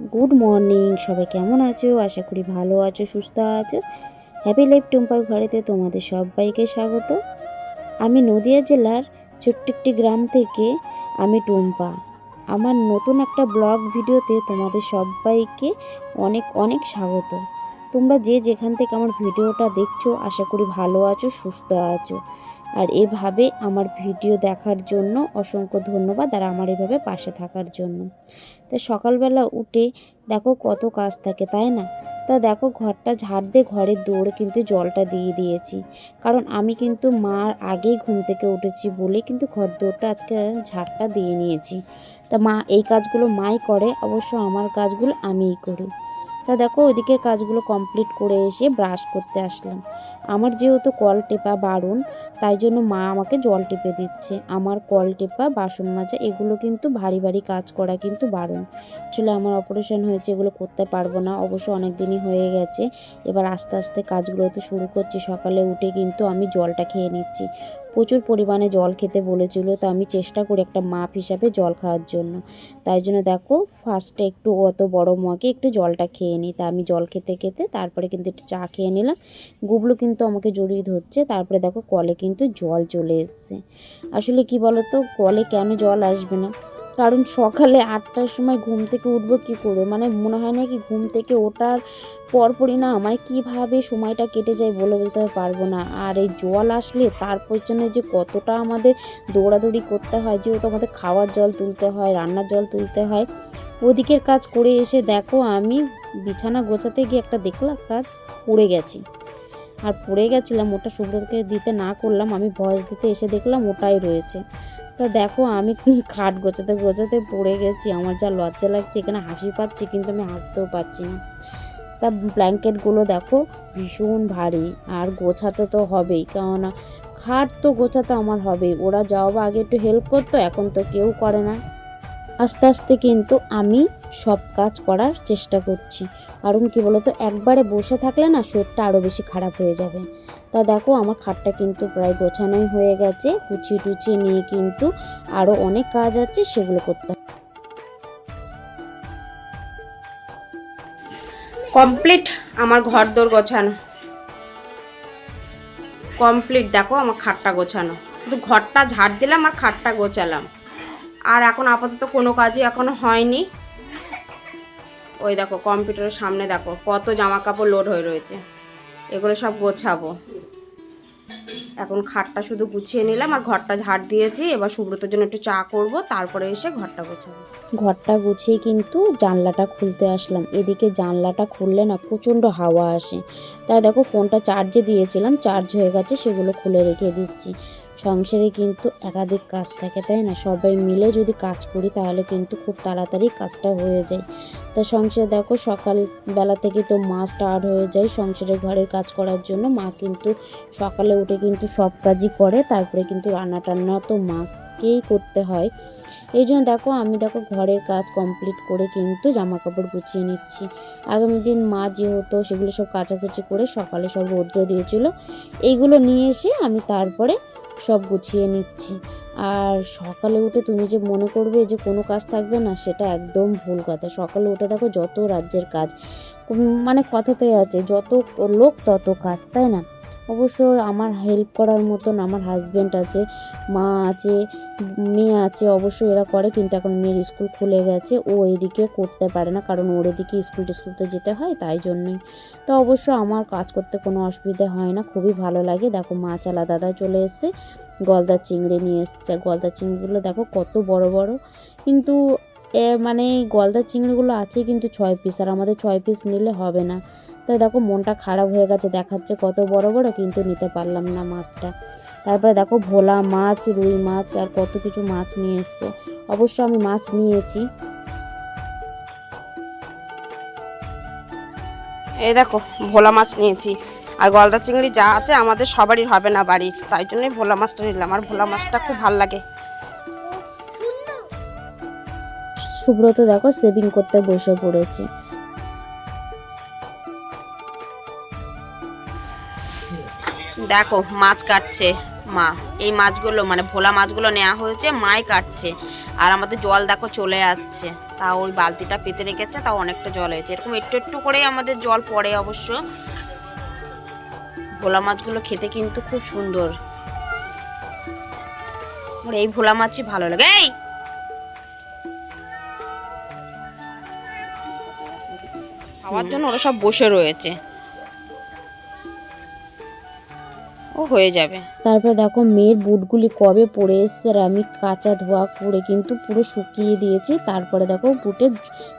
Good morning সবাই কেমন আছো? আশা করি ভালো আছো, সুস্থ আছো। হ্যাপি লাইফ টুম্পার ঘরেতে তোমাদের সবাইকে স্বাগত। আমি নদিয়া জেলার ছোট্ট একটি গ্রাম থেকে আমি টুম্পা। আমার নতুন একটা ব্লগ ভিডিওতে তোমাদের সবাইকে অনেক অনেক স্বাগত। তোমরা যে যেখান থেকে আমার ভিডিওটা দেখছ, আশা করি ভালো আছো, সুস্থ আছো। আর এভাবে আমার ভিডিও দেখার জন্য অসংখ্য ধন্যবাদ আর আমার এভাবে পাশে থাকার জন্য। তা সকালবেলা উঠে দেখো কত কাজ থাকে, তাই না? তা দেখো ঘরটা ঝাড় দিয়ে ঘরের দৌড়ে কিন্তু জলটা দিয়ে দিয়েছি। কারণ আমি কিন্তু মার আগেই ঘুম থেকে উঠেছি বলে কিন্তু ঘর দৌড়টা আজকে ঝাড়টা দিয়ে নিয়েছি। তা মা এই কাজগুলো মাই করে, অবশ্য আমার কাজগুলো আমিই করি। তা দেখো ওইদিকের কাজগুলো কমপ্লিট করে এসে ব্রাশ করতে আসলাম। আমার যেহেতু কল টেপা বারণ, তাই জন্য মা আমাকে জল টেপে দিচ্ছে। আমার কল টেপা, বাসন মাজা, এগুলো কিন্তু ভারী ভারী কাজ করা কিন্তু বারণ। আসলে আমার অপারেশন হয়েছে, এগুলো করতে পারব না, অবশ্য অনেক দিনই হয়ে গেছে। এবার আস্তে আস্তে কাজগুলো তো শুরু করছি, সকালে উঠে কিন্তু আমি জলটা খেয়ে নিচ্ছি। প্রচুর পরিমাণে জল খেতে বলেছিল, তো আমি চেষ্টা করি একটা মাপ হিসাবে জল খাওয়ার জন্য। তাই জন্য দেখো ফার্স্টে একটু অত বড় মগে একটু জলটা খেয়ে নিই। তা আমি জল খেতে খেতে তারপরে কিন্তু একটু চা খেয়ে নিলাম। গুবলু কিন্তু আমাকে জড়িয়ে ধরছে, তারপরে দেখো কলে কিন্তু জল চলে এসছে। আসলে কি তো কলে কেন জল আসবে না? কারণ সকালে আটটার সময় ঘুম থেকে উঠবো কি করে মানে মনে হয় না কি ঘুম থেকে ওঠার পরপরই না মানে কীভাবে সময়টা কেটে যায় বলে বলতে পারব না। আর এই জল আসলে তার পেছনে যে কতটা আমাদের দৌড়াদৌড়ি করতে হয়, যেহেতু আমাদের খাওয়ার জল তুলতে হয়, রান্নার জল তুলতে হয়, ওদিকের কাজ করে এসে দেখো আমি বিছানা গোছাতে গিয়ে একটা দেখলাম কাজ পড়ে গেছি। আর পড়ে গেছিলাম, ওটা সুব্রতকে দিতে না করলাম, আমি ভয়েস দিতে এসে দেখলাম ওটাই রয়েছে। তা দেখো, আমি খাট গোছাতে গোছাতে পড়ে গেছি। আমার যা লজ্জা লাগছে, এখানে হাসি পাচ্ছি, কিন্তু আমি হাসতেও পারছি না। তা ব্ল্যাঙ্কেটগুলো দেখো, ভীষণ ভারী, আর গোছাতে তো হবেই, কেননা খাট তো গোছাতে আমার হবেই। ওরা যাওয়া বা আগে একটু হেল্প করতো, এখন তো কেউ করে না। আস্তে আস্তে কিন্তু আমি সব কাজ করার চেষ্টা করছি। কারণ কি বলতো, একবারে বসে থাকলে না শরীরটা আরও বেশি খারাপ হয়ে যাবে। তা দেখো, আমার খাটটা কিন্তু প্রায় গোছানোই হয়ে গেছে। কুচিয়ে টুচিয়ে নিয়ে কিন্তু আরও অনেক কাজ আছে, সেগুলো করতে কমপ্লিট আমার ঘর দোর গোছানো। কমপ্লিট, দেখো আমার খাটটা গোছানো। শুধু ঘরটা ঝাড় দিলাম আর খাটটা গোছালাম। আর এখন আপাতত কোনো কাজই এখনও হয়নি। ওই দেখো কম্পিউটারের সামনে দেখো, কত জামা কাপড় লোড হয়ে রয়েছে। এগুলো সব গোছাবো। এখন খাটটা শুধু গুছিয়ে নিলাম, আর ঘরটা ঝাড় দিয়েছি। এবার সুব্রতর জন্য একটু চা করব, তারপরে এসে ঘরটা গোছাবো। ঘরটা গুছিয়ে কিন্তু জানলাটা খুলতে আসলাম। এদিকে জানলাটা খুললে না প্রচণ্ড হাওয়া আসে। তাই দেখো, ফোনটা চার্জে দিয়েছিলাম চার্জ হয়ে গেছে, সেগুলো খুলে রেখে দিচ্ছি। সংসারে কিন্তু একাধিক কাজ থাকে, তাই না? সবাই মিলে যদি কাজ করি, তাহলে কিন্তু খুব তাড়াতাড়ি কাজটা হয়ে যায়। তা সংসারে দেখো, সকালবেলা থেকে তো মা স্টার্ট হয়ে যায় সংসারে ঘরের কাজ করার জন্য। মা কিন্তু সকালে উঠে কিন্তু সব কাজই করে, তারপরে কিন্তু রান্না টান্না তো মাকেই করতে হয়। এই জন্য দেখো, আমি দেখো ঘরের কাজ কমপ্লিট করে কিন্তু জামা কাপড় গুছিয়ে নিচ্ছি। আগামী দিন মা যেহেতু সেগুলো সব কাচাকুচি করে সকালে সব রৌদ্র দিয়েছিল, এইগুলো নিয়ে এসে আমি তারপরে সব গুছিয়ে নিচ্ছি। আর সকালে উঠে তুমি যে মনে করবে যে কোনো কাজ থাকবে না, সেটা একদম ভুল কথা। সকালে উঠে দেখো যত রাজ্যের কাজ মানে কথাতে আছে, যত লোক তত কাজ, তাই না? অবশ্য আমার হেল্প করার মতন আমার হাজব্যান্ড আছে, মা আছে, মেয়ে আছে, অবশ্য এরা করে কিন্তু এখন মেয়ের স্কুল খুলে গেছে, ও এদিকে করতে পারে না কারণ ওর এদিকে স্কুল টিস্কুল তো যেতে হয় তাই জন্যই। তো অবশ্য আমার কাজ করতে কোনো অসুবিধে হয় না, খুবই ভালো লাগে। দেখো মাছ আলা দাদা চলে এসছে, গলদা চিংড়ি নিয়ে এসছে। আর চিংড়িগুলো দেখো কত বড় বড়। কিন্তু এ মানে গলদা চিংড়িগুলো আছে কিন্তু ছয় পিস আর আমাদের ছয় পিস নিলে হবে না। তাই দেখো মনটা খারাপ হয়ে গেছে দেখাচ্ছে কত বড় বড় কিন্তু নিতে পারলাম না মাছটা। তারপরে দেখো ভোলা মাছ রুই মাছ আর কত কিছু মাছ নিয়ে এসছে। অবশ্য আমি মাছ নিয়েছি। এই দেখো ভোলা মাছ নিয়েছি। আর গলদা চিংড়ি যা আছে আমাদের সবারই হবে না বাড়ির তাই জন্যই ভোলা মাছটা নিলাম। আর ভোলা মাছটা খুব ভালো লাগে। সুব্রত দেখো সেভিং করতে বসে পড়েছে। দেখো, মাছ কাটছে। মা, এই মাছগুলো মানে ভোলা মাছগুলো নেওয়া হয়েছে, মাই কাটছে। আর আমাদের জল দেখো চলে যাচ্ছে। তা ওই বালতিটা পেতে রেখেছে, তাও অনেকটা জল হয়েছে। এরকম একটু একটু করেই আমাদের জল পড়ে অবশ্য। ভোলা মাছগুলো খেতে কিন্তু খুব সুন্দর। এই ভোলা মাছই ভালো লাগে। এই! খাওয়ার জন্য ওরা সব বসে রয়েছে। হয়ে যাবে। তারপরে দেখো মেয়ের বুটগুলি কবে পরে এসছে আর আমি কাঁচা ধোয়া করে কিন্তু পুরো শুকিয়ে দিয়েছি। তারপরে দেখো বুটের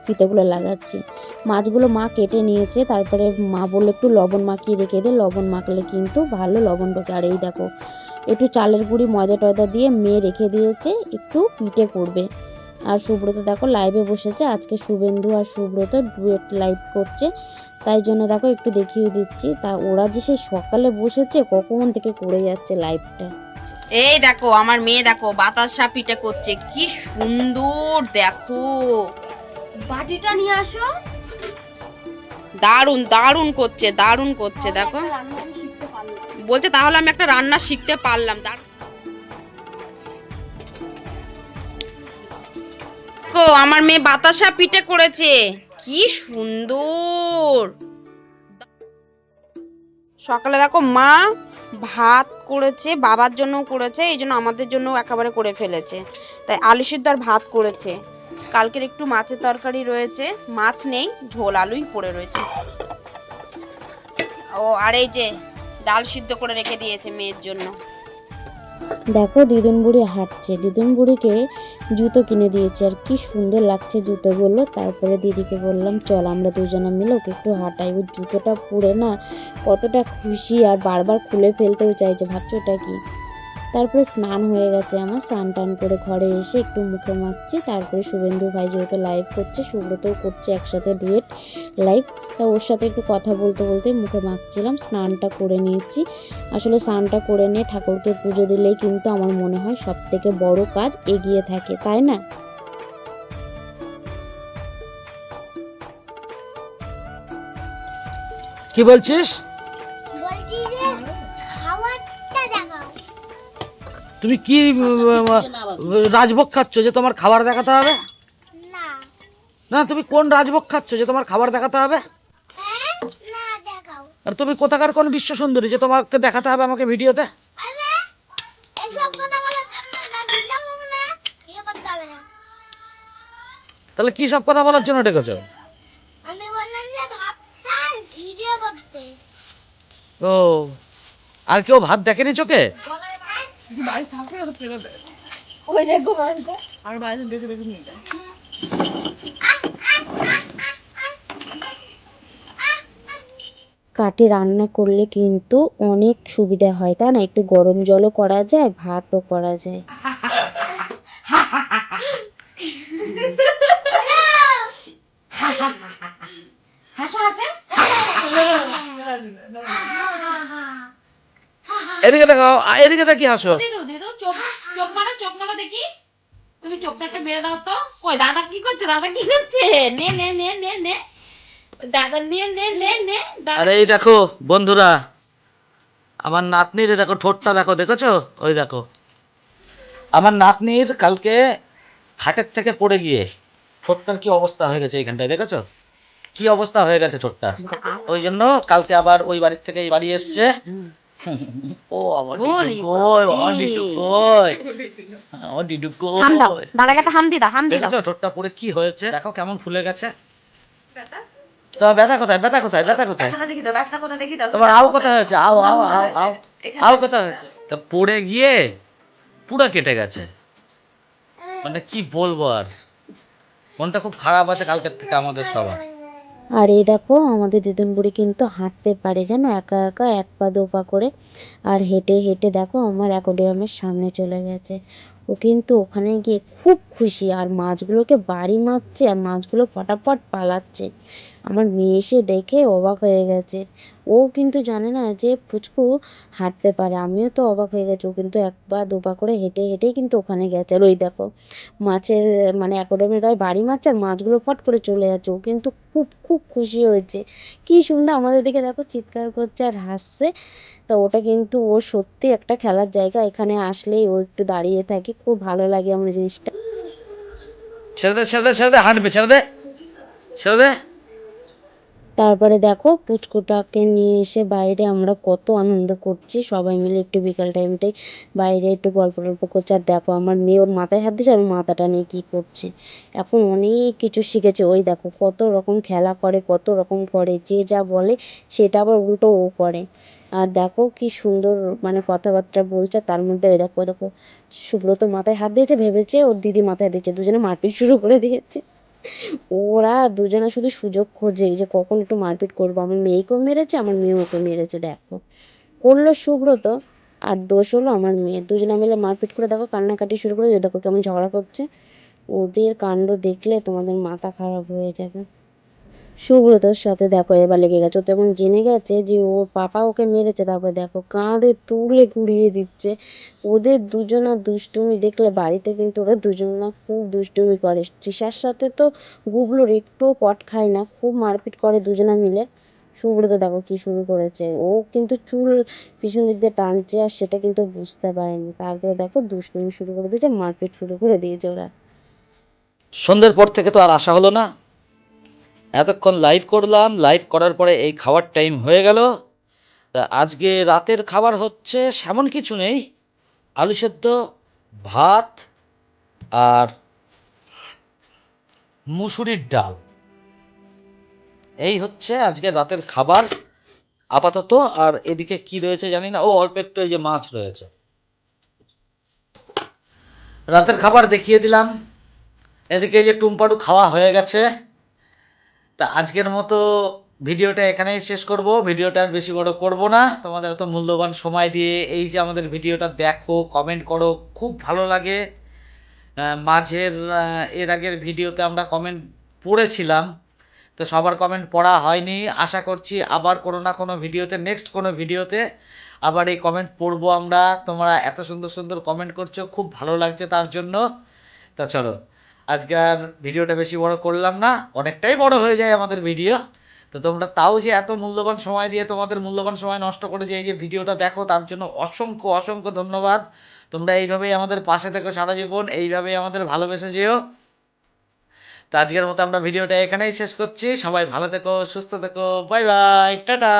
ফিতেগুলো লাগাচ্ছি। মাছগুলো মা কেটে নিয়েছে। তারপরে মা বলল, একটু লবণ মাখিয়ে রেখে দে। লবণ মাখলে কিন্তু ভালো লবণ ঢোকে। আর এই দেখো, একটু চালের গুঁড়ি, ময়দা টয়দা দিয়ে মেয়ে রেখে দিয়েছে। একটু পিঠে করবে। আর সুব্রত দেখো লাইভে বসেছে। আজকে শুভেন্দু আর সুব্রত ডুয়েট লাইভ করছে। তাই জন্য দেখো একটু দেখিয়ে দিচ্ছি। তা ওরা যে সে সকালে বসেছে কখন থেকে করে যাচ্ছে লাইভটা এই দেখো আমার মেয়ে দেখো বাতাসা পিঠে করছে। কি সুন্দর দেখো। বাটিটা নিয়ে আসো। দারুণ দারুণ করছে দারুণ করছে দেখো। বলছে তাহলে আমি একটা রান্না শিখতে পারলাম। দারুণ কো আমার মেয়ে বাতাসা পিঠে করেছে। কি সুন্দর। সকালে দেখো মা ভাত করেছে, বাবার জন্য করেছে, এই জন্য আমাদের জন্য একেবারে করে ফেলেছে। তাই আলু সিদ্ধ আর ভাত করেছে। কালকের একটু মাছের তরকারি রয়েছে, মাছ নেই, ঝোল আলুই পড়ে রয়েছে। ও, আর এই যে ডাল সিদ্ধ করে রেখে দিয়েছে মেয়ের জন্য। দেখো, দিদুন বুড়ি হাঁটছে। দিদুন বুড়িকে জুতো কিনে দিয়েছে। আর কি সুন্দর লাগছে জুতোগুলো। তারপরে দিদিকে বললাম, চল আমরা দুজনে মিলে ওকে একটু হাঁটাই। ওর জুতোটা পরে না কতটা খুশি। আর বারবার খুলে ফেলতেও চাইছে। ভাবছ ওটা কি? তারপরে স্নান হয়ে গেছে আমার, স্নান টান করে ঘরে এসে একটু মুখে মাখছি। তারপরে শুভেন্দু ভাই যেহেতু লাইভ করছে, সুব্রতও করছে একসাথে ডুয়েট লাইভ তা ওর সাথে একটু কথা বলতে বলতে মুখে মাখছিলাম, স্নানটা করে নিয়েছি। আসলে স্নানটা করে নিয়ে ঠাকুরকে পুজো দিলেই কিন্তু আমার মনে হয় সব থেকে বড় কাজ এগিয়ে থাকে, তাই না? কি বলছিস? তুমি কি রাজভোগ খাচ্ছ যে তোমার খাবার দেখাতে হবে? না। তুমি কোন রাজভোগ খাচ্ছ যে তোমার খাবার দেখাতে হবে? হ্যাঁ? আর তুমি কোথাকার কোন বিশ্ব সুন্দরী যে তোমাকে দেখাতে হবে আমাকে ভিডিওতে? তাহলে কি সব কথা বলার জন্য ডেকেছো? ও আর কেউ ভাত দেখেনি চোখে? ওই দেখো মানুষটা কাঠে রান্না করলে কিন্তু অনেক সুবিধা হয় তাই না? একটু গরম জলও করা যায় ভাতও করা যায়। এদিকে দেখাও এদিকে দেখি হাসো। দেখি। তুমি চোখটা মেরে দাও তো। কই দাদা কি করছে? দাদা কি করছে? নে নে নে নে নে। দাদা নে নে নে নে। আরে এই দেখো বন্ধুরা আমার নাতনির দেখো ঠোঁটটা দেখো দেখেছ? ওই দেখো। আমার নাতনির কালকে খাটের থেকে পড়ে গিয়ে ঠোঁটটার কি অবস্থা হয়ে গেছে এইখানটায় দেখেছ? কি অবস্থা হয়ে গেছে ঠোঁটটা ওই জন্য কালকে আবার ওই বাড়ির থেকে এই বাড়ি এসছে। ও আমার ডিডু কই? আমার ডিডু কই? আমার ডিডু হাম দাও কই দাদাকে হাম দি দাও হাম দি দাও দেখেছ ঠোঁটটা পড়ে কি হয়েছে? দেখো কেমন ফুলে গেছে। তো ব্যথা কোথায়? ব্যথা কোথায়? ব্যথা কোথায়? দেখি তো? ব্যবসা কথা দেখি তো? তোমার আও কোথায় হয়েছে? আও আও আও আও আও কোথায় হয়েছে? তা পড়ে গিয়ে পুরো কেটে গেছে। মানে কি বলব আর? মনটা খুব খারাপ আছে কালকের থেকে আমাদের সবার। আর এই দেখো, আমাদের দিদুন বুড়ি কিন্তু হাঁটতে পারে, জানো? একা একা এক পা দু পা করে। আর হেঁটে হেঁটে দেখো, আমার অ্যাকোডিয়ামের সামনে চলে গেছে। ও কিন্তু ওখানে গিয়ে খুব খুশি। আর মাছগুলোকে বাড়ি মারছে আর মাছগুলো ফটাফট পালাচ্ছে। আমার মেয়ে এসে দেখে অবাক হয়ে গেছে। ও কিন্তু জানে না যে পুচকু হাঁটতে পারে। আমিও তো অবাক হয়ে গেছি। ও কিন্তু এক পা করে হেঁটে হেঁটেই কিন্তু ওখানে গেছে। আর ওই দেখো, মাছের মানে অ্যাকোডিয়ামের গায়ে বাড়ি মারছে আর মাছগুলো ফট করে চলে যাচ্ছে। ও কিন্তু খুব খুব খুশি হয়েছে। কি সুন্দর আমাদের দিকে দেখো, চিৎকার করছে আর হাসছে। তো ওটা কিন্তু ও সত্যি একটা খেলার জায়গা। এখানে আসলেই ও একটু দাঁড়িয়ে থাকে। খুব ভালো লাগে আমার জিনিসটা। ছেড়ে দে ছেড়ে দে ছেড়ে দে, হাঁটবে, ছেড়ে দে। ছেড়ে দে। তারপরে দেখো পুচকুটাকে নিয়ে এসে বাইরে আমরা কত আনন্দ করছি। সবাই মিলে একটু বিকাল টাইমটাই বাইরে একটু গল্প টল্প করছি। আর দেখো আমার মেয়ে ওর মাথায় হাত দিয়েছে ওর মাথাটা নিয়ে কী করছে? এখন অনেক কিছু শিখেছে। ওই দেখো কত রকম খেলা করে, কত রকম করে, যে যা বলে সেটা আবার উল্টো ও করে। আর দেখো কি সুন্দর মানে কথাবার্তা বলছে। তার মধ্যে ওই দেখো দেখো সুব্রত মাথায় হাত দিয়েছে, ভেবেছে ওর দিদি মাথায় দিয়েছে। দুজনে মারপিট শুরু করে দিয়েছে। ওরা দুজনে শুধু সুযোগ খোঁজে যে কখন একটু মারপিট করব। আমার মেয়েকেও মেরেছে, আমার মেয়ে ওকে মেরেছে, দেখো। করল সুব্রত, আর দোষ হলো আমার মেয়ে। দুজনে মিলে মারপিট করে দেখো, কান্নাকাটি শুরু করে দেখো কেমন ঝগড়া করছে। ওদের কাণ্ড দেখলে তোমাদের মাথা খারাপ হয়ে যাবে। সুব্রতর সাথে দেখো এবার লেগে গেছে। ও তো এমন জেনে গেছে যে ওর পাপা ওকে মেরেছে। তারপরে দেখো কাঁধে তুলে কুড়িয়ে দিচ্ছে। ওদের দুজনা দুষ্টুমি দেখলে বাড়িতে কিন্তু ওরা দুজনা খুব দুষ্টুমি করে। তৃষার সাথে তো গুবলুর একটুও পট খায় না, খুব মারপিট করে দুজনা মিলে। সুব্রত দেখো কি শুরু করেছে। ও কিন্তু চুল পিছন দিক দিয়ে টানছে আর সেটা কিন্তু বুঝতে পারেনি। তারপরে দেখো দুষ্টুমি শুরু করে দিয়েছে, মারপিট শুরু করে দিয়েছে ওরা। সন্ধ্যের পর থেকে তো আর আসা হলো না। এতক্ষণ লাইভ করলাম লাইভ করার পরে এই খাওয়ার টাইম হয়ে গেল। তা আজকে রাতের খাবার হচ্ছে সেমন কিছু নেই। আলু সেদ্ধ, ভাত আর মুসুরির ডাল। এই হচ্ছে আজকে রাতের খাবার আপাতত। আর এদিকে কি রয়েছে জানি না। ও, অল্প একটু এই যে মাছ রয়েছে। রাতের খাবার দেখিয়ে দিলাম। এদিকে যে টুমপাটু খাওয়া হয়ে গেছে। তা আজকের মতো ভিডিওটা এখানেই শেষ করব। ভিডিওটা আর বেশি বড় করব না। তোমাদের এত মূল্যবান সময় দিয়ে এই যে আমাদের ভিডিওটা দেখো কমেন্ট করো, খুব ভালো লাগে। মাঝের এর আগের ভিডিওতে আমরা কমেন্ট পড়েছিলাম। তো সবার কমেন্ট পড়া হয়নি। আশা করছি আবার কোনো না কোনো ভিডিওতে নেক্সট কোনো ভিডিওতে আবার এই কমেন্ট পড়ব আমরা। তোমরা এত সুন্দর সুন্দর কমেন্ট করছ, খুব ভালো লাগছে তার জন্য। তা চলো। আজকে আর ভিডিওটা বেশি বড় করলাম না, অনেকটাই বড় হয়ে যায় আমাদের ভিডিও। তো তোমরা তাও যে এত মূল্যবান সময় দিয়ে তোমাদের মূল্যবান সময় নষ্ট করে যে এই যে ভিডিওটা দেখো, তার জন্য অসংখ্য অসংখ্য ধন্যবাদ। তোমরা এইভাবেই আমাদের পাশে থেকো সারা জীবন, এইভাবেই আমাদের ভালোবেসে যেও। তো আজকের মতো আমরা ভিডিওটা এখানেই শেষ করছি। সবাই ভালো থেকো, সুস্থ থেকো, বাই বাই, টাটা।